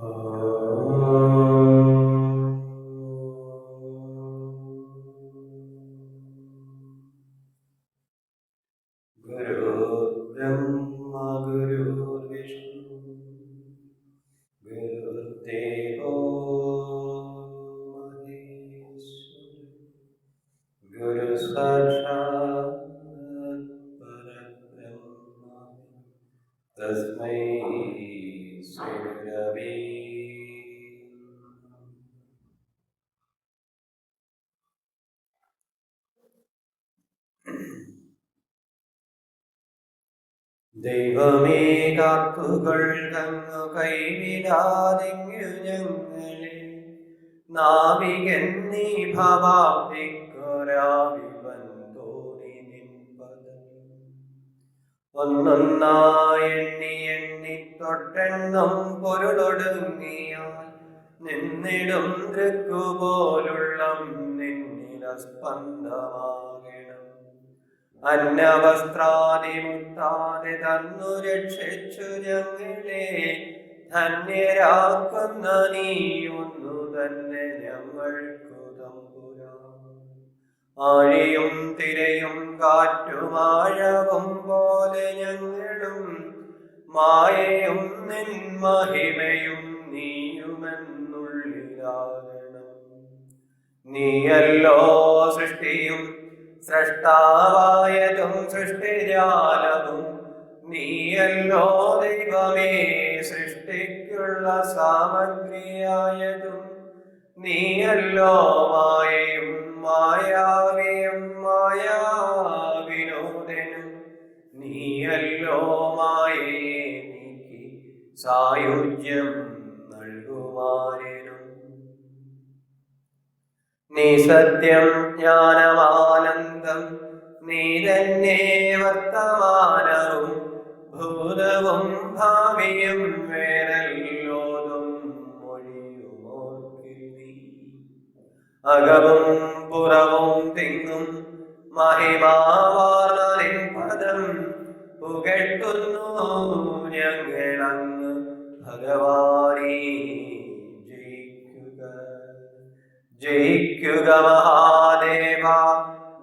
uh, ദൈവമേ കാക്കുകൾ കൈവിടാതിങ്ങു ഞങ്ങളെ നാവികൻ നീ ഭവാബ്ദിക്കൊരാവിവൻ തോന്നി നിൻപദം. ഒന്നൊന്നായി എണ്ണി എണ്ണി തൊട്ടെണ്ണം പൊരുളൊടുങ്ങിയാൽ നിന്നിടും തൃക്കുപോലുള്ള നിന്നില സ്പന്ദമാകണം അന്നവസ്ത്രാദിമുട്ടാതെ തന്നു രക്ഷിച്ചു ഞങ്ങളെ. ധന്യരാക്കുന്ന നീ ഒന്നു തന്നെ ഞങ്ങൾക്കു തമ്പുരാ ആഴിയും തിരയും കാറ്റുമാഴവും പോലെ ഞങ്ങളും മായയും നിൻ മഹിമയും നീയുമെന്നുള്ളിലാകണം. നീയല്ലോ സൃഷ്ടിയും സൃഷ്ടാവായതും സൃഷ്ടിജാലവും നീയല്ലോ ദൈവമേ സൃഷ്ടിക്കുള്ള സാമഗ്രിയായതും നീയല്ലോ മായയും മായാവിയും മായാവിനോദനും നീയല്ലോ മായേ നീക്കി സായുജ്യം നൽകുമാരനും നീ സത്യം ജ്ഞാനമാനന്ദം നീ തന്നെ വർത്തമാനവും ഭൂതവും ഭാവിയും വേനല്ലോതും മൊഴിയുമോർക്കിൽ നീ. അകവും പുറവും തിങ്ങും മഹിമാവാർന്നിൻ പദം പുകഴ്ത്തുന്നു ഞങ്ങളങ്ങ് ഭഗവാനേ. ജയിക്കുക മഹാദേവ.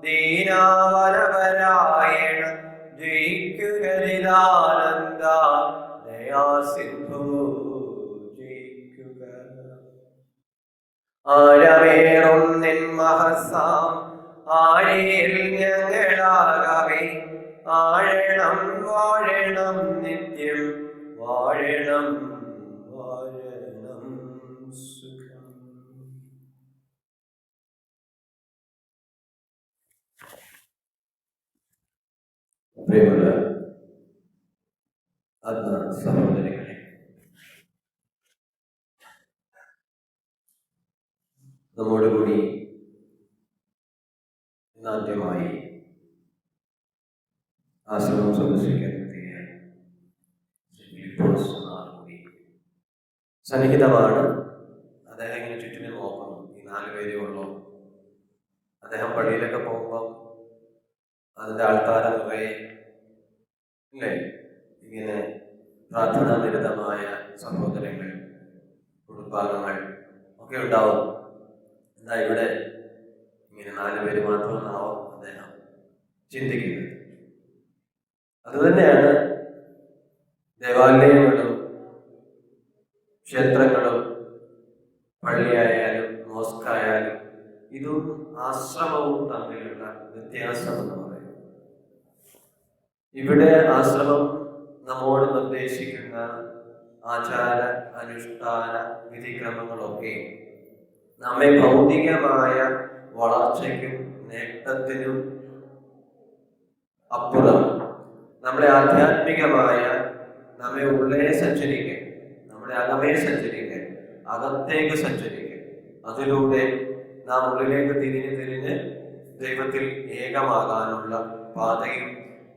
ദീനാവരപരായണ ജയിക്കുക നിദാനന്ദ ദയാസിന്ധു ജയിക്കുക. ആഴമേറും നിൻ മഹസാം ആഴിയിൽ ഞങ്ങളാകവേ. ആഴണം വാഴണം നിത്യം വാഴണം പ്രിയമുള്ള ആത്മ സഹോദരങ്ങളെ. നമ്മോടുകൂടി ഇന്നാദ്യമായി ആശ്രമം സന്ദർശിക്കാൻ സന്നിഹിതമാണ്. അദ്ദേഹം ഇങ്ങനെ ചുറ്റിനെ നോക്കുന്നു. ഈ നാല് പേരേ അദ്ദേഹം പള്ളിയിലൊക്കെ പോകുമ്പോൾ അതിന്റെ ആൾക്കാരെ നിറയെ അല്ലേ ഇങ്ങനെ പ്രാർത്ഥനാ നിരതമായ സഹോദരങ്ങൾ കുടുംബാംഗങ്ങൾ ഒക്കെ ഉണ്ടാവും. എന്താ ഇവിടെ ഇങ്ങനെ നാല് പേര് മാത്രമെന്നാവും അദ്ദേഹം ചിന്തിക്കുന്നത്? അതുതന്നെയാണ് ദേവാലയങ്ങളും ക്ഷേത്രങ്ങളും പള്ളിയായാലും മോസ്കായാലും ഇതും ആശ്രമവും തമ്മിലുള്ള വ്യത്യാസം ഇവിടെ ആശ്രമം നമ്മോട് നിർദ്ദേശിക്കുന്ന ആചാര അനുഷ്ഠാന വിധിക്രമങ്ങളൊക്കെ നമ്മെ ഭൗതികമായ വളർച്ചയ്ക്കും നേട്ടത്തിനും അപ്പുറം. നമ്മളെ ആധ്യാത്മികമായ നമ്മെ ഉള്ളേ സഞ്ചരിക്കാൻ നമ്മുടെ അകമേ സഞ്ചരിക്കാൻ അകത്തേക്ക് സഞ്ചരിക്കാൻ. അതിലൂടെ നാം ഉള്ളിലേക്ക് തിരിഞ്ഞ് തിരിഞ്ഞ് ദൈവത്തിൽ ഏകമാകാനുള്ള പാതയും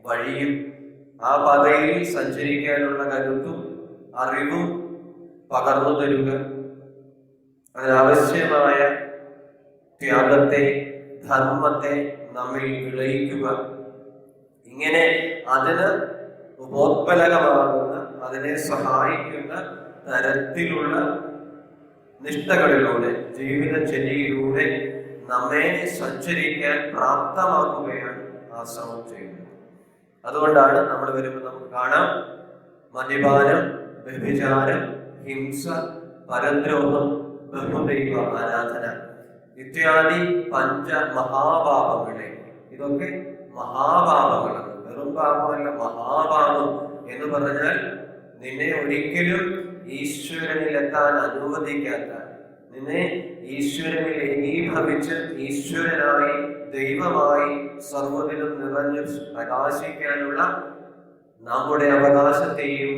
വഴിയും ആ പാതയിൽ സഞ്ചരിക്കാനുള്ള കരുത്തും അറിവും പകർന്നു തരുക. അതിനാവശ്യമായ ത്യാഗത്തെ ധർമ്മത്തെ നമ്മിൽ വിളയിക്കുക. ഇങ്ങനെ അതിന് ഉപോത്പലകമാകുന്ന അതിനെ സഹായിക്കുന്ന തരത്തിലുള്ള നിഷ്ഠകളിലൂടെ ജീവിതചര്യയിലൂടെ നമ്മെ സഞ്ചരിക്കാൻ പ്രാപ്തമാക്കുകയാണ് ആശ്രമം ചെയ്യുന്നത്. അതുകൊണ്ടാണ് നമ്മൾ വരുമ്പോൾ നമുക്ക് കാണാം മദ്യപാനം വ്യഭിചാരം ഹിംസ പരദ്രോഹം ബഹുദൈവ ആരാധന ഇത്യാദി പഞ്ച മഹാപാപങ്ങളെ. ഇതൊക്കെ മഹാപാപങ്ങളാണ്. വെറും പാപമല്ല മഹാപാപം എന്ന് പറഞ്ഞാൽ നിന്നെ ഒരിക്കലും ഈശ്വരനിൽ എത്താൻ അനുവദിക്കാത്ത നിന്നെ ഈശ്വരനിൽ ഏകീഭവിച്ച് ഈശ്വരനായി ദൈവമായി സർവതിലും നിറഞ്ഞു പ്രകാശിക്കാനുള്ള നമ്മുടെ അവകാശത്തെയും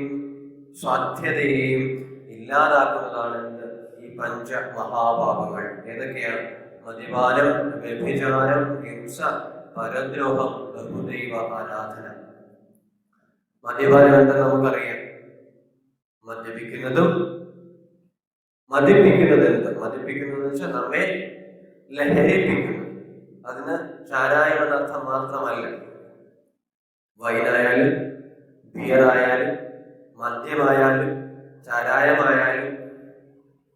സാധ്യതയെയും ഇല്ലാതാക്കുന്നതാണ് ഈ പഞ്ച മഹാപാപങ്ങൾ ഏതൊക്കെയാണ്? മദ്യപാനം വ്യഭിചാരം ഹിംസ പരദ്രോഹം ബഹുദൈവ ആരാധന. മദ്യപാനം എന്താ നമുക്കറിയാം. മദ്യപിക്കുന്നതും മദ്യപിക്കുന്നത് എന്ത് മദ്യപിക്കുന്നത് വെച്ചാൽ നമ്മെ ലഹരിപ്പിക്കുന്നു. അതിന് ചാരായം എന്നർത്ഥം മാത്രമല്ല. വൈനായാലും ബിയറായാലും മദ്യമായാലും ചാരായമായാലും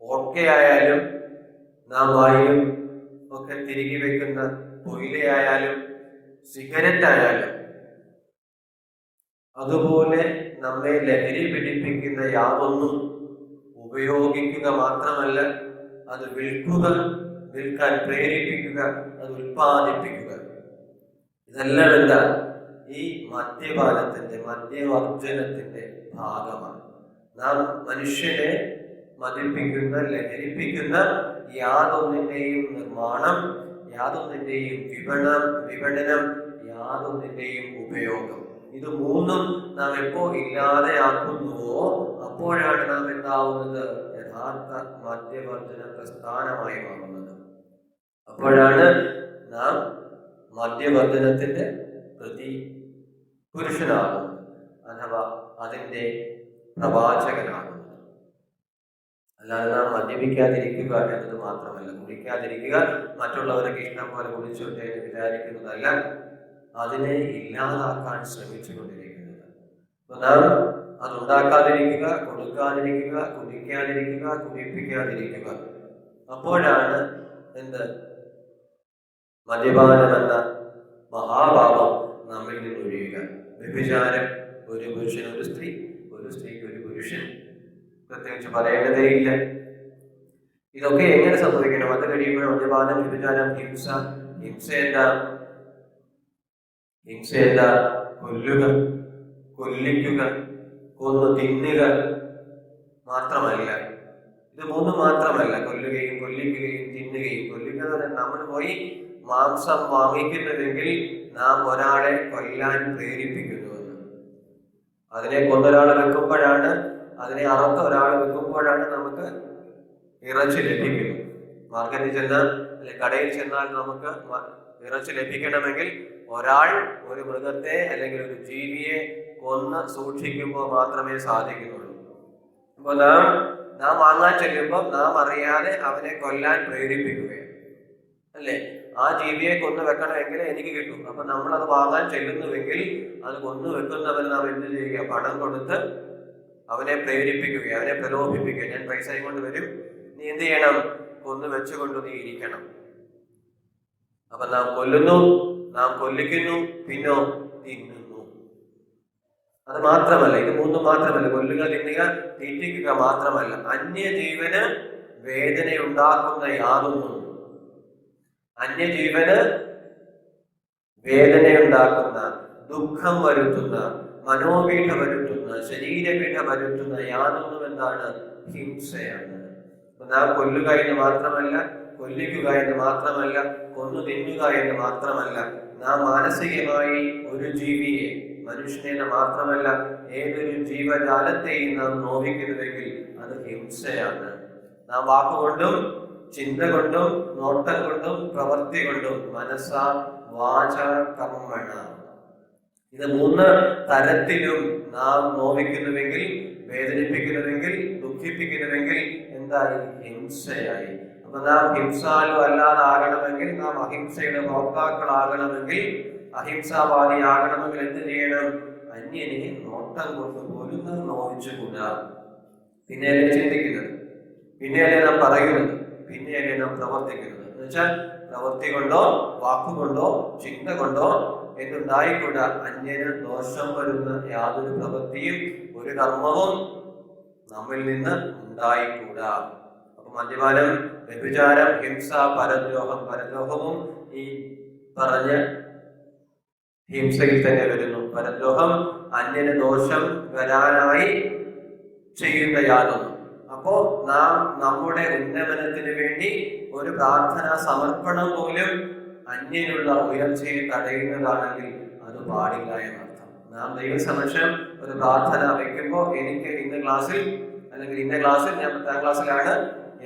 ഓക്കയായാലും നാം വായിലും ഒക്കെ തിരികെ വെക്കുന്ന പൊയിലയായാലും സിഗരറ്റ് ആയാലും അതുപോലെ നമ്മെ ലഹരി പിടിപ്പിക്കുന്ന യാതൊന്നും ഉപയോഗിക്കുക മാത്രമല്ല അത് വിൽക്കുക വിൽക്കാൻ പ്രേരിപ്പിക്കുക അത് ഉൽപ്പാദിപ്പിക്കുക. ഇതെല്ലാം എന്താ? ഈ മദ്യപാനത്തിന്റെ മദ്യവർജനത്തിന്റെ ഭാഗമാണ്. നാം മനുഷ്യനെ മതിപ്പിക്കുന്ന ലഹരിപ്പിക്കുന്ന യാതൊന്നിന്റെയും നിർമ്മാണം യാതൊന്നിന്റെയും വിപണം വിപണനം യാതൊന്നിന്റെയും ഉപയോഗം. ഇത് മൂന്നും നാം എപ്പോ ഇല്ലാതെയാക്കുന്നുവോ അപ്പോഴാണ് നാം എന്താവുന്നത്? യഥാർത്ഥ മദ്യവർജന പ്രസ്ഥാനമായി മാറുന്നത്. അപ്പോഴാണ് നാം മദ്യവർദ്ധനത്തിന്റെ പ്രതി പുരുഷനാകുന്നത് അഥവാ അതിന്റെ പ്രവാചകനാകുന്നത്. അല്ലാതെ നാം മദ്യപിക്കാതിരിക്കുക എന്നത് മാത്രമല്ല കുടിക്കാതിരിക്കുക മറ്റുള്ളവരൊക്കെ ഇഷ്ടം പോലെ കുടിച്ചോട്ടെ വിചാരിക്കുന്നതല്ല അതിനെ ഇല്ലാതാക്കാൻ ശ്രമിച്ചുകൊണ്ടിരിക്കുന്നത്. അപ്പൊ നാം അതുണ്ടാക്കാതിരിക്കുക കൊടുക്കാതിരിക്കുക കുടിക്കാതിരിക്കുക കുടിപ്പിക്കാതിരിക്കുക. അപ്പോഴാണ് എന്ത്? മദ്യപാനം എന്ന മഹാഭാവം നമ്മിൽ നിന്ന് ഒഴിയുക. വ്യഭിചാരം ഒരു പുരുഷൻ ഒരു സ്ത്രീ ഒരു സ്ത്രീക്ക് ഒരു പുരുഷൻ. പ്രത്യേകിച്ച് പറയേണ്ടതേയില്ല. ഇതൊക്കെ എങ്ങനെ സംഭവിക്കണം? അത് കഴിയുമ്പോൾ മദ്യപാനം വ്യഭിചാരം ഹിംസ. ഹിംസ എന്താ? കൊല്ലുക കൊല്ലിക്കുക കൊന്നു തിന്നുക മാത്രമല്ല. ഇത് മൂന്ന് മാത്രമല്ല. കൊല്ലുകയും കൊല്ലിക്കുകയും തിന്നുകയും കൊല്ലുക നമ്മൾ പോയി മാംസം വാങ്ങിക്കുന്നതെങ്കിൽ നാം ഒരാളെ കൊല്ലാൻ പ്രേരിപ്പിക്കുന്നുവെന്ന് അതിനെ കൊന്നൊരാൾ വെക്കുമ്പോഴാണ് അതിനെ അറുത്ത ഒരാൾ വെക്കുമ്പോഴാണ് നമുക്ക് ഇറച്ചി ലഭിക്കുന്നത്. മാർക്കറ്റിൽ ചെന്നാൽ അല്ലെ കടയിൽ ചെന്നാൽ നമുക്ക് ഇറച്ചി ലഭിക്കണമെങ്കിൽ ഒരാൾ ഒരു മൃഗത്തെ അല്ലെങ്കിൽ ഒരു ജീവിയെ കൊന്ന് സൂക്ഷിക്കുമ്പോൾ മാത്രമേ സാധിക്കുന്നുള്ളൂ. അപ്പൊ നാം നാം വാങ്ങാൻ ചെല്ലുമ്പോൾ നാം അറിയാതെ അവനെ കൊല്ലാൻ പ്രേരിപ്പിക്കുകയാണ്. അല്ലേ? ആ ജീവിയെ കൊന്നു വെക്കണമെങ്കിൽ എനിക്ക് കിട്ടും. അപ്പൊ നമ്മൾ അത് വാങ്ങാൻ ചെല്ലുന്നുവെങ്കിൽ അത് കൊന്നു വെക്കുന്നവന് നാം എന്ത് ചെയ്യുക? പണം കൊടുത്ത് അവനെ പ്രേരിപ്പിക്കുക അവനെ പ്രലോഭിപ്പിക്കുക ഞാൻ പൈസയും കൊണ്ട് വരും. നീ എന്ത് ചെയ്യണം? കൊന്നു വെച്ചുകൊണ്ട് നീ ഇരിക്കണം. അപ്പൊ നാം കൊല്ലുന്നു നാം കൊല്ലിക്കുന്നു പിന്നോ തിന്നുന്നു. അത് മാത്രമല്ല ഇത് മൂന്നും മാത്രമല്ല. കൊല്ലുക തിന്നുക തീറ്റിക്കുക മാത്രമല്ല. അന്യജീവന് വേദനയുണ്ടാക്കുന്ന യാതൊന്നും അന്യജീവന് വേദനയുണ്ടാക്കുന്ന ദുഃഖം വരുത്തുന്ന മനോപീഠ വരുത്തുന്ന ശരീരപീഠ വരുത്തുന്ന യാതൊന്നും എന്താണ് ഹിംസയാണ്. നാം കൊല്ലുക എന്ന് മാത്രമല്ല കൊല്ലിക്കുക എന്ന് മാത്രമല്ല കൊന്നു തിന്നുക എന്ന് മാത്രമല്ല നാം മാനസികമായി ഒരു ജീവിയെ മനുഷ്യനെ മാത്രമല്ല ഏതൊരു ജീവജാലത്തെയും നാം നോവിക്കുന്നുവെങ്കിൽ അത് ഹിംസയാണ്. നാം വാക്കുകൊണ്ടും ചിന്ത കൊണ്ടും നോട്ടം കൊണ്ടും പ്രവൃത്തി കൊണ്ടും മനസ്സ വാച കർമ്മണ. ഇത് മൂന്ന് തരത്തിലും നാം നോവിക്കുന്നുവെങ്കിൽ വേദനിപ്പിക്കുന്നുവെങ്കിൽ ദുഃഖിപ്പിക്കുന്നുവെങ്കിൽ എന്തായി? ഹിംസയായി. അപ്പൊ നാം ഹിംസാലു അല്ലാതാകണമെങ്കിൽ നാം അഹിംസയുടെ ഭോക്താക്കളാകണമെങ്കിൽ അഹിംസാവാദിയാകണമെങ്കിൽ എന്ത് ചെയ്യണം? അന്യനെ നോട്ടം കൊണ്ട് പോലും നാം നോവിച്ചുകൂടാ. പിന്നെയല്ലേ ചിന്തിക്കുന്നത്? പിന്നെയല്ലേ നാം പറയുന്നത്? പിന്നെയല്ലേ നാം പ്രവർത്തിക്കുന്നത്? എന്ന് വെച്ചാൽ പ്രവൃത്തി കൊണ്ടോ വാക്കുകൊണ്ടോ ചിന്ത കൊണ്ടോ എന്നുണ്ടായിക്കൂട. അന്യന് ദോഷം വരുന്ന യാതൊരു പ്രവൃത്തിയും ഒരു കർമ്മവും നമ്മിൽ നിന്ന് ഉണ്ടായിക്കൂടാ. അപ്പൊ മദ്യപാനം വ്യഭിചാരം ഹിംസ പരദ്രോഹം പരദ്രോഹവും ഈ പറഞ്ഞ ഹിംസയിൽ തന്നെ വരുന്നു. പരദ്രോഹം അന്യന് ദോഷം വരാനായി ചെയ്യുന്ന യാതൊന്നും. അപ്പോ നാം നമ്മുടെ ഉന്നമനത്തിന് വേണ്ടി ഒരു പ്രാർത്ഥന സമർപ്പണം പോലും അന്യനുള്ള ഉയർച്ചയെ തടയുന്നതാണെങ്കിൽ അത് പാടില്ല എന്നർത്ഥം. നാം ദൈവസമക്ഷം ഒരു പ്രാർത്ഥന വയ്ക്കുമ്പോൾ എനിക്ക് ഇന്ന ക്ലാസ്സിൽ അല്ലെങ്കിൽ ഇന്ന ക്ലാസ്സിൽ ഞാൻ പത്താം ക്ലാസ്സിലാണ്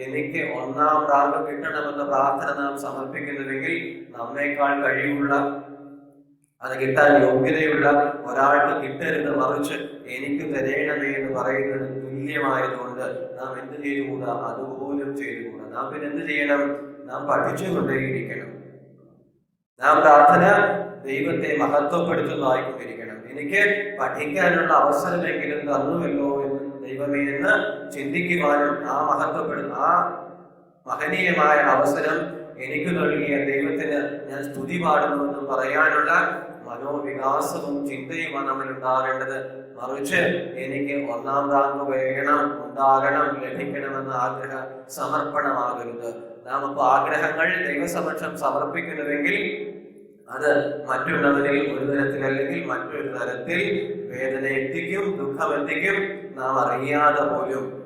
എനിക്ക് ഒന്നാം റാങ്ക് കിട്ടണമെന്ന പ്രാർത്ഥന നാം സമർപ്പിക്കുന്നുവെങ്കിൽ നമ്മേക്കാൾ കഴിവുള്ള അത് കിട്ടാൻ യോഗ്യതയുള്ള ഒരാൾക്ക് കിട്ടരുത് മറിച്ച് എനിക്ക് തരേണമേ എന്ന് പറയുന്നത് തുല്യമായതുകൊണ്ട് നാം എന്ത് ചെയ്തുകൂടാ? അതുപോലും ചെയ്തുകൂടാ. നാം പിന്നെ എന്ത് ചെയ്യണം? നാം പഠിച്ചുകൊണ്ടേയിരിക്കണം. നാം പ്രാർത്ഥന ദൈവത്തെ മഹത്വപ്പെടുത്തുന്നതായിക്കൊണ്ടിരിക്കണം എനിക്ക് പഠിക്കാനുള്ള അവസരമെങ്കിലും തന്നുവല്ലോ എന്ന് ദൈവമേ എന്ന് ചിന്തിക്കുവാനും ആ മഹത്വപ്പെടുന്ന ആ മഹനീയമായ അവസരം എനിക്ക് നൽകിയ ദൈവത്തിന് ഞാൻ സ്തുതി പാടുന്നു എന്ന് പറയാനുള്ള മനോവികാസവും ചിന്തയുമാണ് നമ്മൾ ഉണ്ടാകേണ്ടത്. മറിച്ച് എനിക്ക് ഒന്നാം റാങ്ക് വേണം ഉണ്ടാകണം ലഭിക്കണമെന്ന ആഗ്രഹ സമർപ്പണമാകരുത്. നാം ഇപ്പോൾ ആഗ്രഹങ്ങൾ ദൈവസമക്ഷം സമർപ്പിക്കുന്നുവെങ്കിൽ അത് മറ്റുള്ളവരിൽ ഒരു തരത്തിൽ അല്ലെങ്കിൽ മറ്റൊരു തരത്തിൽ വേദന എത്തിക്കും ദുഃഖം എത്തിക്കും. നാം അറിയാതെ പോലും.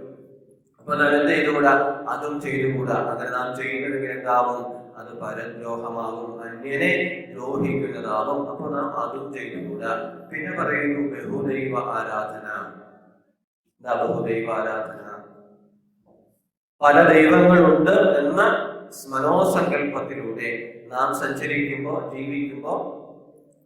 അപ്പൊ നാം എന്ത് ചെയ്തുകൂടാ? അതും ചെയ്തുകൂടാ. അങ്ങനെ നാം ചെയ്യുന്നതെങ്കിൽ എന്താവും? അത് പരദ്രോഹമാകും അന്യനെ ദ്രോഹിക്കുന്നതാകും. അപ്പൊ നാം അതും ചെയ്തുകൂടാ. പിന്നെ പറയുന്നു ബഹുദൈവ ആരാധന. ബഹുദൈവ ആരാധന. പല ദൈവങ്ങളുണ്ട് എന്ന മനോസങ്കല്പത്തിലൂടെ നാം സഞ്ചരിക്കുമ്പോൾ ജീവിക്കുമ്പോൾ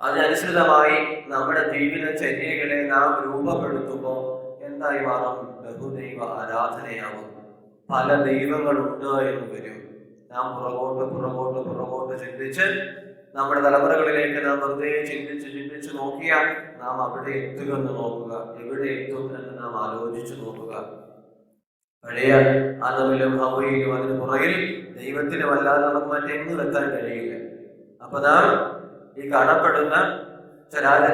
അതിനനുസൃതമായി നമ്മുടെ ജീവിതചര്യകളെ നാം രൂപപ്പെടുത്തുമ്പോൾ എന്തായി മാറും? ബഹുദൈവ ആരാധനയാവും പല ദൈവങ്ങളുണ്ട് എന്ന് വരും. നാം പുറകോട്ട് പുറകോട്ട് പുറകോട്ട് ചിന്തിച്ച് നമ്മുടെ തലമുറകളിലേക്ക് നാം വെറുതെ ചിന്തിച്ച് ചിന്തിച്ച് നോക്കിയാൽ നാം അവിടെ എത്തുമെന്ന് നോക്കുക. എവിടെ എത്തും എന്ന് നാം ആലോചിച്ചു നോക്കുക. പഴയ ആദമിലും ഹവയിലും അതിന് പുറകിൽ ദൈവത്തിന് അല്ലാതെ നമുക്ക് മറ്റെങ്ങും എത്താൻ കഴിയില്ല. അപ്പൊ നാം ഈ കാണപ്പെടുന്ന ചരാല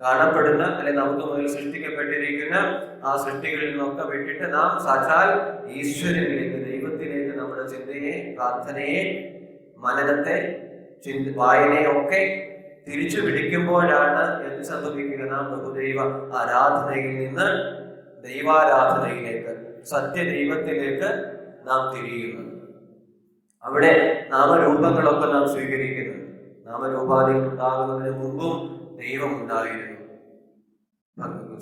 കാണപ്പെടുന്ന അല്ലെ നമുക്ക് മുന്നിൽ സൃഷ്ടിക്കപ്പെട്ടിരിക്കുന്ന ആ സൃഷ്ടികളിൽ നിന്നൊക്കെ വിട്ടിട്ട് നാം സാക്ഷാൽ ഈശ്വരനിലേക്ക് ചിന്തയെ പ്രാർത്ഥനയെ മനനത്തെ ചിന്ത വായനയെ ഒക്കെ തിരിച്ചു പിടിക്കുമ്പോഴാണ് എന്ത് സംഭവിക്കുക? നാം ബഹുദൈവ ആരാധനയിൽ നിന്ന് ദൈവാരാധനയിലേക്ക് സത്യദൈവത്തിലേക്ക് നാം തിരിയുന്നത് അവിടെ നാമരൂപങ്ങളൊക്കെ നാം സ്വീകരിക്കുന്നത് നാമരൂപാധി ഉണ്ടാകുന്നതിന് മുമ്പും ദൈവം ഉണ്ടായിരുന്നു.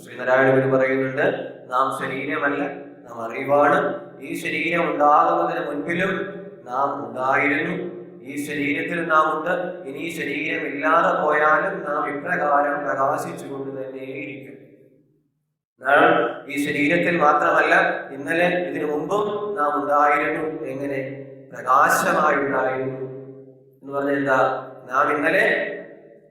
ശ്രീനാരായണ ഗുരു പറയുന്നുണ്ട് നാം ശരീരമല്ല നാം അറിവാണ് ഈ ശരീരം ഉണ്ടാകുന്നതിന് മുൻപിലും നാം ഉണ്ടായിരുന്നു. ഈ ശരീരത്തിൽ നാം ഉണ്ട് ഇനി ഈ ശരീരം ഇല്ലാതെ പോയാലും നാം ഇപ്രകാരം പ്രകാശിച്ചുകൊണ്ട് തന്നെയിരിക്കും. നാം ഈ ശരീരത്തിൽ മാത്രമല്ല ഇന്നലെ ഇതിനു മുമ്പും നാം ഉണ്ടായിരുന്നു. എങ്ങനെ? പ്രകാശമായി ഉണ്ടായിരുന്നു. എന്ന് പറഞ്ഞാൽ എന്താ? നാം ഇന്നലെ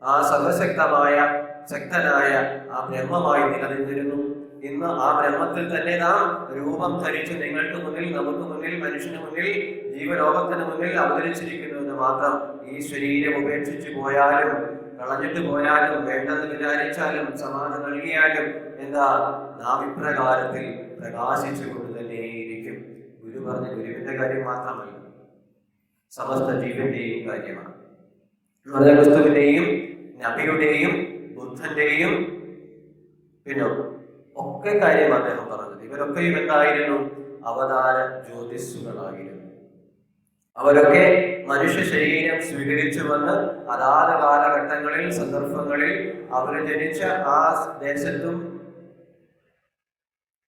ആ സർവശക്തമായ ശക്തനായ ആ ബ്രഹ്മമായി നിലനിന്നിരുന്നു. ഇന്ന് ആ ബ്രഹ്മത്തിൽ തന്നെ നാം രൂപം ധരിച്ച് നിങ്ങൾക്ക് മുന്നിൽ നമുക്ക് മുന്നിൽ മനുഷ്യന് മുന്നിൽ ജീവലോകത്തിന് മുന്നിൽ അവതരിച്ചിരിക്കുന്നു എന്ന് മാത്രം ഈ ശരീരം ഉപേക്ഷിച്ചു പോയാലും കളഞ്ഞിട്ട് പോയാലും വേണ്ടെന്ന് വിചാരിച്ചാലും സമാധി നൽകിയാലും എന്താ? നാം ഇപ്രകാരത്തിൽ പ്രകാശിച്ചുകൊണ്ട് തന്നെയിരിക്കും. ഗുരു പറഞ്ഞ ഗുരുവിന്റെ കാര്യം മാത്രമല്ല. സമസ്ത ജീവന്റെയും കാര്യമാണ്. ക്രിസ്തുവിന്റെയും നബിയുടെയും ബുദ്ധന്റെയും പിന്നെ ഒക്കെ കാര്യം അദ്ദേഹം പറഞ്ഞത്. ഇവരൊക്കെയും എന്തായിരുന്നു അവതാര ജ്യോതിസ്സുകളായിരുന്നു. അവരൊക്കെ മനുഷ്യ ശരീരം സ്വീകരിച്ചു വന്ന് അതാത് കാലഘട്ടങ്ങളിൽ സന്ദർഭങ്ങളിൽ അവർ ജനിച്ച ആ ദേശത്തും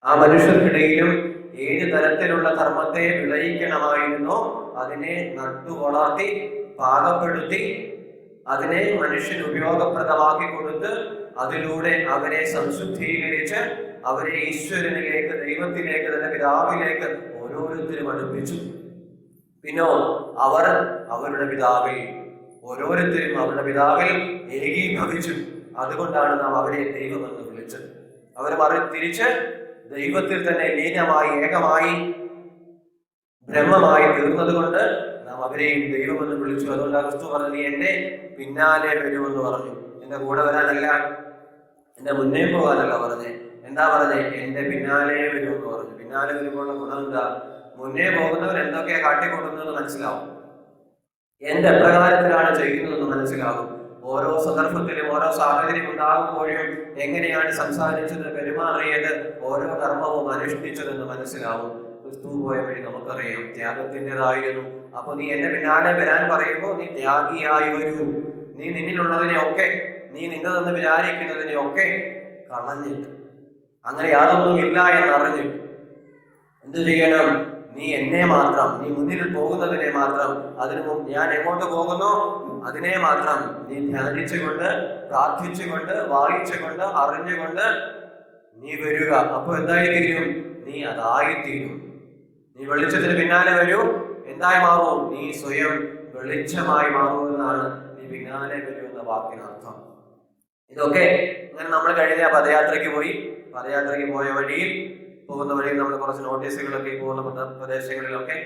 ആ മനുഷ്യർക്കിടയിലും ഏത് തരത്തിലുള്ള ധർമ്മത്തെ വിളയിക്കണമായിരുന്നോ അതിനെ നട്ടു വളർത്തി പാകപ്പെടുത്തി അതിനെ മനുഷ്യന് ഉപയോഗപ്രദമാക്കി കൊടുത്ത് അതിലൂടെ അവരെ സംശുദ്ധീകരിച്ച് അവരെ ഈശ്വരനിലേക്ക് ദൈവത്തിലേക്ക് തന്നെ പിതാവിലേക്ക് ഓരോരുത്തരും അടുപ്പിച്ചു. പിന്നോ അവർ അവരുടെ പിതാവിൽ ഓരോരുത്തരും അവരുടെ പിതാവിൽ ഏകീഭവിച്ചു. അതുകൊണ്ടാണ് നാം അവരെ ദൈവമെന്ന് വിളിച്ചത്. അവർ മറി തിരിച്ച് ദൈവത്തിൽ തന്നെ ലീനമായി ഏകമായി ബ്രഹ്മമായി തീർന്നത് കൊണ്ട് നാം അവരെയും ദൈവമെന്ന് വിളിച്ചു. അതുകൊണ്ട് ക്രിസ്തു പറഞ്ഞു "നീ എന്റെ പിന്നാലെ വരുമെന്ന് പറഞ്ഞു. എന്റെ കൂടെ വരാനല്ല എന്റെ മുന്നേ പോകാനല്ല പറഞ്ഞേ. എന്താ പറഞ്ഞേ? എന്റെ പിന്നാലെ വരുമെന്ന് പറഞ്ഞു. പിന്നാലെ വരുമ്പോൾ ഗുണം എന്താ? മുന്നേ പോകുന്നവർ എന്തൊക്കെയാ കാട്ടിക്കൊടുക്കുന്നത് മനസ്സിലാവും. എന്റെ എപ്രകാരത്തിലാണ് ചെയ്യുന്നതെന്ന് മനസ്സിലാകും. ഓരോ സന്ദർഭത്തിലും ഓരോ സാഹചര്യം ഉണ്ടാകുമ്പോഴും എങ്ങനെയാണ് സംസാരിച്ചത് പെരുമാറിയത് ഓരോ കർമ്മവും അനുഷ്ഠിച്ചതെന്ന് മനസ്സിലാവും. ക്രിസ്തു പോയ വഴി നമുക്കറിയാം. ത്യാഗത്തിന്റെതായിരുന്നു. അപ്പൊ നീ എന്റെ പിന്നാലെ വരാൻ പറയുമ്പോൾ നീ ത്യാഗിയായി വരൂ. നീ നിന്നിലുള്ളതിനെ ഒക്കെ നീ നിന്നെ തന്നെ വിചാരിക്കുന്നതിനെയൊക്കെ കളഞ്ഞിട്ട് അങ്ങനെ യാതൊന്നും ഇല്ല എന്നറിഞ്ഞിട്ട് എന്തു ചെയ്യണം? നീ എന്നെ മാത്രം നീ മുന്നിൽ പോകുന്നതിനെ മാത്രം അതിനു ഞാൻ എങ്ങോട്ട് പോകുന്നു? അതിനെ മാത്രം നീ ധ്യാനിച്ചുകൊണ്ട് പ്രാർത്ഥിച്ചുകൊണ്ട് വായിച്ചുകൊണ്ട് അറിഞ്ഞുകൊണ്ട് നീ വരിക. അപ്പൊ എന്തായി തീരും നീ അതായിത്തീരും. നീ വെളിച്ചത്തിന് പിന്നാലെ വരൂ. എന്തായി മാറും? നീ സ്വയം വെളിച്ചമായി മാറുമെന്നാണ് നീ പിന്നാലെ വരൂ എന്ന വാക്കിനർത്ഥം. ഇതൊക്കെ അങ്ങനെ നമ്മൾ കഴിഞ്ഞ പദയാത്രയ്ക്ക് പോയി. പദയാത്രയ്ക്ക് പോയ വഴിയിൽ പോകുന്ന വഴിയിൽ നമ്മൾ കുറച്ച് നോട്ടീസുകളൊക്കെ പോകുന്ന പ്രദ- പ്രദേശങ്ങളിലൊക്കെ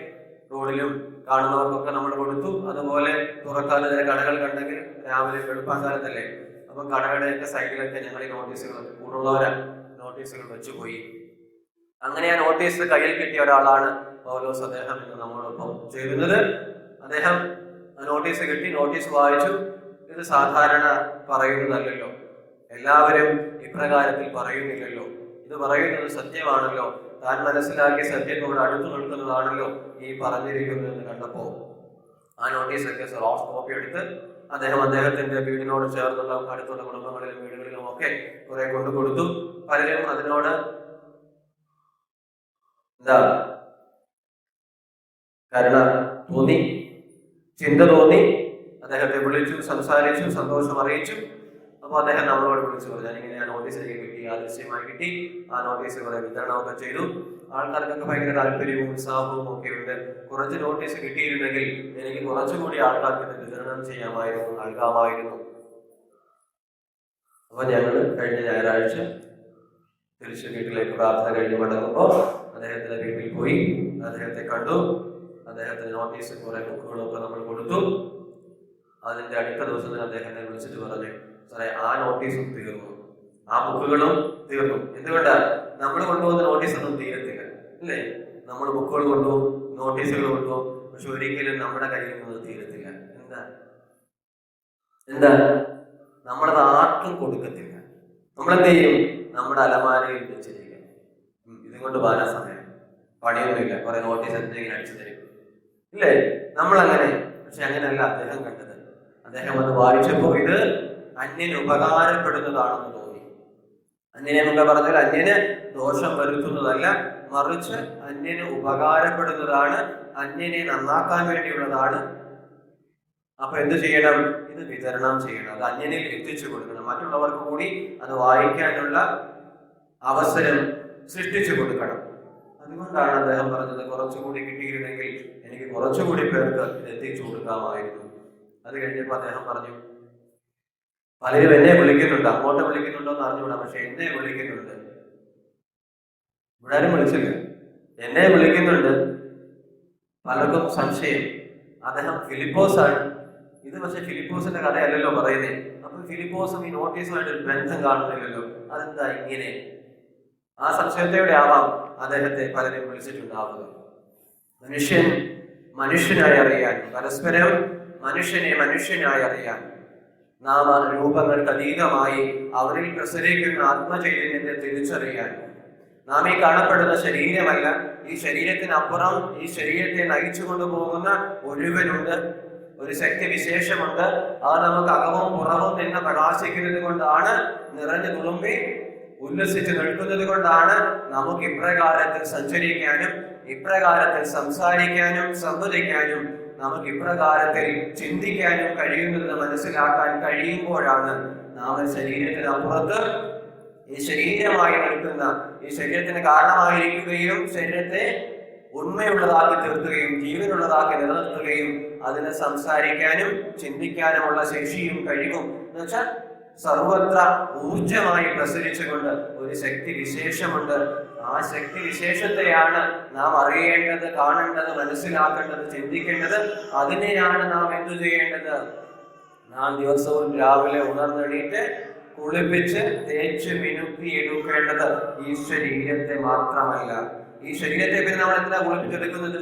റോഡിലും കാണുന്നവർക്കൊക്കെ നമ്മൾ കൊടുത്തു. അതുപോലെ തുറക്കാതെ കടകൾ കണ്ടെങ്കിൽ രാവിലെ വെളുപ്പാങ്കാലത്തല്ലേ അപ്പൊ കടകളുടെയൊക്കെ സൈഡിലൊക്കെ ഞങ്ങൾ ഈ നോട്ടീസുകൾ കൂടുള്ളവരാ നോട്ടീസുകൾ വെച്ചു പോയി. അങ്ങനെ ആ നോട്ടീസ് കയ്യിൽ കിട്ടിയ ഒരാളാണ് പൗലോസ് അദ്ദേഹം ഇന്ന് നമ്മളോടൊപ്പം ചേരുന്നത്. അദ്ദേഹം നോട്ടീസ് കിട്ടി. നോട്ടീസ് വായിച്ചു. ഇത് സാധാരണ പറയുന്നതല്ലല്ലോ. എല്ലാവരും ഇപ്രകാരത്തിൽ പറയുന്നില്ലല്ലോ. ഇത് പറയുന്നത് സത്യമാണല്ലോ. താൻ മനസ്സിലാക്കിയ സത്യത്തോട് അടുത്തു നിൽക്കുന്നതാണല്ലോ ഈ പറഞ്ഞിരിക്കുന്നതെന്ന് കണ്ടപ്പോ ആ നോട്ടീസൊക്കെ സോഫ്റ്റ് കോപ്പി എടുത്ത് അദ്ദേഹം അദ്ദേഹത്തിന്റെ വീടിനോട് ചേർന്നുള്ള അടുത്തുള്ള കുടുംബങ്ങളിലും വീടുകളിലും ഒക്കെ കുറെ കൊണ്ടു കൊടുത്തു. പലരും അതിനോട് എന്താ കരുണ തോന്നി ചിന്ത തോന്നി അദ്ദേഹത്തെ വിളിച്ചു സംസാരിച്ചു സന്തോഷം അറിയിച്ചു. അപ്പൊ അദ്ദേഹം നമ്മളോട് വിളിച്ചു പറഞ്ഞു അല്ലെങ്കിൽ ഞാൻ നോട്ടീസ് എനിക്ക് കിട്ടി ആദൃശ്യമായി കിട്ടി. ആ നോട്ടീസ് കുറെ വിതരണമൊക്കെ ചെയ്തു. ആൾക്കാർക്കൊക്കെ ഭയങ്കര താല്പര്യവും ഉത്സാഹവും ഒക്കെ ഉണ്ട്. കുറച്ച് നോട്ടീസ് കിട്ടിയിരുന്നെങ്കിൽ എനിക്ക് കുറച്ചുകൂടി ആൾക്കാർക്ക് ഇത് വിതരണം ചെയ്യാമായിരുന്നു നൽകാമായിരുന്നു. അപ്പൊ ഞങ്ങൾ കഴിഞ്ഞ ഞായറാഴ്ച തിരിച്ചു വീട്ടിലേക്ക് പ്രാർത്ഥന കഴിഞ്ഞ് മടങ്ങുമ്പോൾ അദ്ദേഹത്തിന്റെ വീട്ടിൽ പോയി. അദ്ദേഹത്തെ കണ്ടു. അദ്ദേഹത്തിന് നോട്ടീസ് കുറെ ബുക്കുകളൊക്കെ നമ്മൾ കൊടുത്തു. അതിന്റെ അടുത്ത ദിവസം തന്നെ അദ്ദേഹത്തെ വിളിച്ചിട്ട് പറഞ്ഞു സാറേ ആ നോട്ടീസും തീർന്നു. ആ ബുക്കുകളും തീർന്നു. എന്തുകൊണ്ടാ? നമ്മൾ കൊണ്ടുപോകുന്ന നോട്ടീസ് ഒന്നും തീരത്തില്ല. അല്ലേ? നമ്മൾ ബുക്കുകൾ കൊണ്ടുപോകും നോട്ടീസുകൾ കൊണ്ടുപോകും. പക്ഷെ ഒരിക്കലും നമ്മുടെ കയ്യിൽ നിന്ന് തീരത്തില്ല. എന്താ? എന്താ? നമ്മളത് ആർക്കും കൊടുക്കത്തില്ല. നമ്മളെന്ത് ചെയ്യും? നമ്മുടെ അലമാരയിൽ വെച്ചിരിക്കും. ഉം, ഇതും കൊണ്ട് പോകാനാ സമയം. പണിയൊന്നുമില്ല. കുറെ നോട്ടീസ് എന്തെങ്കിലും അടിച്ചു തരും. ഇല്ലേ? നമ്മളങ്ങനെ. പക്ഷെ അങ്ങനെയല്ല. അദ്ദേഹം കണ്ടത് അദ്ദേഹം അത് വായിച്ചപ്പോൾ ഇത് അന്യന് ഉപകാരപ്പെടുന്നതാണെന്ന് തോന്നി. അന്യനെ നമ്മൾ പറഞ്ഞാൽ അന്യന് ദോഷം വരുത്തുന്നതല്ല മറിച്ച് അന്യന് ഉപകാരപ്പെടുന്നതാണ് അന്യനെ നന്നാക്കാൻ വേണ്ടിയുള്ളതാണ്. അപ്പൊ എന്ത് ചെയ്യണം? ഇത് വിതരണം ചെയ്യണം. അത് അന്യനിൽ എത്തിച്ചു കൊടുക്കണം. മറ്റുള്ളവർക്ക് കൂടി അത് വായിക്കാനുള്ള അവസരം സൃഷ്ടിച്ചു കൊടുക്കണം. അതുകൊണ്ടാണ് അദ്ദേഹം പറഞ്ഞത് കുറച്ചുകൂടി കിട്ടിയിരുന്നെങ്കിൽ എനിക്ക് കുറച്ചുകൂടി പേർക്ക് ഇത് എത്തിച്ചു കൊടുക്കാമായിരുന്നു. അത് കഴിഞ്ഞപ്പോൾ അദ്ദേഹം പറഞ്ഞു പലരും എന്നെ വിളിക്കുന്നുണ്ട്. അങ്ങോട്ട് വിളിക്കുന്നുണ്ടോ എന്ന് അറിഞ്ഞുകൂടാ. പക്ഷെ എന്നെ വിളിക്കുന്നുണ്ട്. ഇവിടെ ആരും വിളിച്ചില്ല. എന്നെ വിളിക്കുന്നുണ്ട്. പലർക്കും സംശയം. അദ്ദേഹം ഫിലിപ്പോസ് ആണ് ഇത് പക്ഷെ ഫിലിപ്പോസിന്റെ കഥയല്ലല്ലോ പറയുന്നത് അപ്പൊ ഫിലിപ്പോസും ഈ നോട്ടീസുമായിട്ട് ഒരു ബന്ധം കാണുന്നില്ലല്ലോ. അതെന്താ ഇങ്ങനെ? ആ സംശയത്തോടെ ആവാം അദ്ദേഹത്തെ പലരും വിളിച്ചിട്ടുണ്ടാവുക മനുഷ്യൻ മനുഷ്യനായി അറിയാൻ പരസ്പരം മനുഷ്യനെ മനുഷ്യനായി അറിയാൻ. നാമ രൂപങ്ങൾക്ക് അതീതമായി അവരിൽ പ്രസരിക്കുന്ന ആത്മചൈതന്യത്തെ തിരിച്ചറിയാൻ. നാം ഈ കാണപ്പെടുന്ന ശരീരമല്ല ഈ ശരീരത്തിനപ്പുറം ഈ ശരീരത്തെ നയിച്ചു കൊണ്ടുപോകുന്ന ഒരുവനുണ്ട്. ഒരു ശക്തി വിശേഷമുണ്ട് അത് നമുക്ക് അകവും പുറവും നിന്ന് പ്രകാശിക്കുന്നത് കൊണ്ടാണ് നിറഞ്ഞു തുളുമ്പി ഉല്ലസിച്ച് നിൽക്കുന്നത് കൊണ്ടാണ് നമുക്ക് ഇപ്രകാരത്തിൽ സഞ്ചരിക്കാനും ഇപ്രകാരത്തിൽ സംസാരിക്കാനും സംവദിക്കാനും നമുക്ക് ഇപ്രകാരത്തിൽ ചിന്തിക്കാനും കഴിയുമെന്ന് മനസ്സിലാക്കാൻ കഴിയുമ്പോഴാണ് നാം ശരീരത്തിനപ്പുറത്ത് ഈ ശരീരമായി നിൽക്കുന്ന ഈ ശരീരത്തിന് കാരണമായിരിക്കുകയും ശരീരത്തെ ഉണ്മയുള്ളതാക്കി തീർക്കുകയും ജീവനുള്ളതാക്കി നിലനിർത്തുകയും അതിനെ സംസാരിക്കാനും ചിന്തിക്കാനുമുള്ള ശേഷിയും കഴിവും. എന്ന് വെച്ചാൽ സർവത്ര ഊർജമായി പ്രസരിച്ചുകൊണ്ട് ഒരു ശക്തി വിശേഷമുണ്ട്. ആ ശക്തി വിശേഷത്തെയാണ് നാം അറിയേണ്ടത് കാണേണ്ടത് മനസ്സിലാക്കേണ്ടത് ചിന്തിക്കേണ്ടത്. അതിനെയാണ് നാം എന്തു ചെയ്യേണ്ടത്? നാം ദിവസവും രാവിലെ ഉണർന്നെണീറ്റ് കുളിപ്പിച്ച് തേച്ച് മിനുക്കി എടുക്കേണ്ടത് ഈ ശരീരത്തെ മാത്രമല്ല. ഈ ശരീരത്തെ പിന്നെ നമ്മൾ എന്താ കുളിപ്പിച്ചെടുക്കുന്നത്?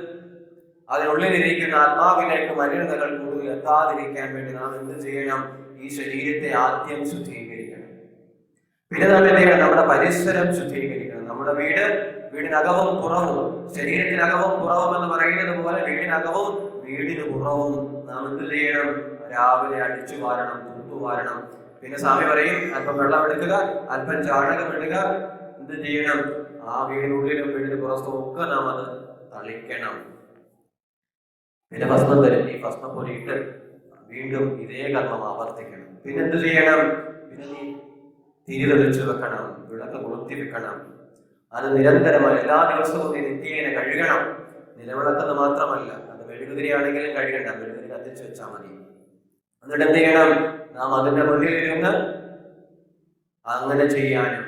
അതിനുള്ളിലിരിക്കുന്ന ആത്മാവിലേക്ക് മലിനതകൾ കൂടുതൽ എത്താതിരിക്കാൻ വേണ്ടി നാം എന്ത് ചെയ്യണം? ഈ ശരീരത്തെ ആദ്യം ശുദ്ധീകരിക്കണം. പിന്നെ നമ്മൾ എന്ത് ചെയ്യണം നമ്മുടെ പരിസരം ശുദ്ധീകരിക്കണം. നമ്മുടെ വീട് വീടിനകവും പുറവും ശരീരത്തിനകവും പുറവും എന്ന് പറയുന്നത് പോലെ വീടിനകവും വീടിന് പുറവും നാം എന്ത് ചെയ്യണം? രാവിലെ അടിച്ചു വാരണം തൂത്തു വാരണം. പിന്നെ സ്വാമി പറയും അല്പം വെള്ളം എടുക്കുക അല്പം ചാണകം ഇടുക. എന്ത് ചെയ്യണം? ആ വീടിനുള്ളിലും വീടിന് പുറത്തും ഒക്കെ നാം അത് തളിക്കണം. പിന്നെ ഭസ്മം തരും. ഈ ഭസ്മം പൊരിയിട്ട് വീണ്ടും ഇതേ കർമ്മം ആവർത്തിക്കണം. പിന്നെ എന്ത് ചെയ്യണം? പിന്നെ നീ തിരി തെളിച്ചു വെക്കണം വിളക്ക് കൊളുത്തി വെക്കണം അത് നിരന്തരമായി എല്ലാ ദിവസവും നീ നിത്യേന കഴുകണം. നിലവിളക്കെന്ന് മാത്രമല്ല അത് മെഴുകുതിരിയാണെങ്കിലും കഴുകണ്ട മെഴുകുതിരി കത്തിച്ചു വെച്ചാൽ മതി. എന്നിട്ട് എന്ത് ചെയ്യണം? നാം അതിന്റെ മുന്നിലിരുന്ന് അങ്ങനെ ചെയ്യാനും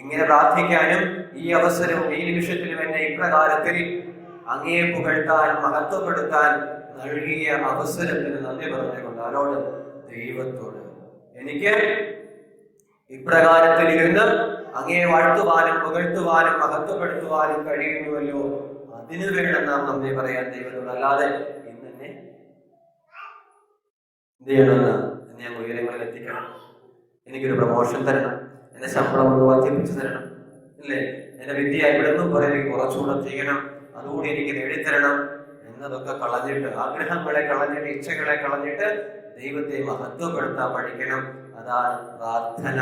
ഇങ്ങനെ പ്രാർത്ഥിക്കാനും ഈ അവസരവും ഈ നിമിഷത്തിലും എന്നെ ഇപ്രകാരത്തിൽ അങ്ങയെ പുകഴ്ത്താൻ മഹത്വപ്പെടുത്താൻ നൽകിയ അവസരത്തിന് നന്ദി പറഞ്ഞുകൊണ്ട് ആരോട് ദൈവത്തോട് എനിക്ക് ഇപ്രകാരത്തിൽ ഇരുന്ന് അങ്ങേ വാഴ്ത്തുവാനും പുകഴ്ത്തുവാനും മഹത്വപ്പെടുത്തുവാനും കഴിയുന്നുവല്ലോ. അതിനു വേണം നാം നന്ദി പറയാൻ ദൈവത്തോട്. അല്ലാതെ ഇന്ന് എന്നെ എന്ത് ചെയ്യണമെന്ന് എന്നെ ഞാൻ ഉയരങ്ങളിൽ എത്തിക്കണം. എനിക്കൊരു പ്രൊമോഷൻ തരണം. എന്റെ ശമ്പളം ഒന്ന് വർദ്ധിപ്പിച്ചു തരണം. ഇല്ലേ? എന്റെ വിദ്യ ഇവിടെ നിന്നും പറയുന്നത് കുറച്ചുകൂടെ ചെയ്യണം. അതുകൂടി എനിക്ക് നേടിത്തരണം. എന്നതൊക്കെ കളഞ്ഞിട്ട് ആഗ്രഹങ്ങളെ കളഞ്ഞിട്ട് ഇച്ഛകളെ കളഞ്ഞിട്ട് ദൈവത്തെ മഹത്വപ്പെടുത്താൻ പഠിക്കണം. അതാണ് പ്രാർത്ഥന.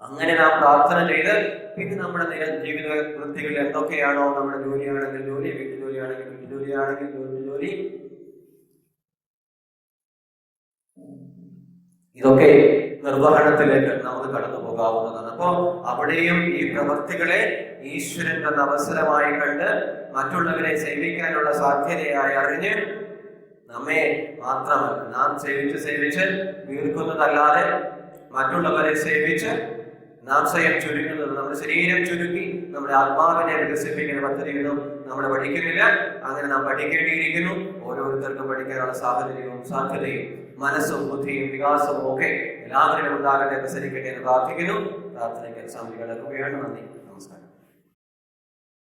അങ്ങനെ നാം പ്രാർത്ഥന ചെയ്ത് പിന്നെ നമ്മുടെ നിര ജീവിത വൃത്തികൾ എന്തൊക്കെയാണോ നമ്മുടെ ജോലിയാണെങ്കിൽ ജോലി വീട്ടു ജോലിയാണെങ്കിൽ വീട്ടു ജോലിയാണെങ്കിൽ വീട്ടു ജോലി ഇതൊക്കെ നിർവഹണത്തിലേക്ക് നമുക്ക് കടന്നു പോകാവുന്നതാണ്. അപ്പോ അവിടെയും ഈ പ്രവൃത്തികളെ ഈശ്വരൻ തന്ന അവസരമായി കണ്ട് മറ്റുള്ളവരെ സേവിക്കാനുള്ള സാധ്യതയായി അറിഞ്ഞ് നമ്മെ മാത്രമല്ല നാം സേവിച്ച് സേവിച്ച് വീർക്കുന്നതല്ലാതെ മറ്റുള്ളവരെ സേവിച്ച് നാം സ്വയം ചുരുങ്ങുന്നത് നമ്മുടെ ശരീരം ചുരുക്കി നമ്മുടെ ആത്മാവിനെ വികസിപ്പിക്കുന്ന പദ്ധതിയൊന്നും നമ്മൾ പഠിക്കുന്നില്ല. അങ്ങനെ നാം പഠിക്കേണ്ടിയിരിക്കുന്നു. ഓരോരുത്തർക്കും പഠിക്കാനുള്ള സാഹചര്യവും സാധ്യതയും മനസ്സും ബുദ്ധിയും വികാസവും ഒക്കെ എല്ലാവരിലും ഉണ്ടാകട്ടെ പ്രസരിക്കട്ടെ എന്ന് പ്രാർത്ഥിക്കുന്നു. പ്രാർത്ഥനയ്ക്ക് സമയം കിടക്കുകയാണ് നന്ദി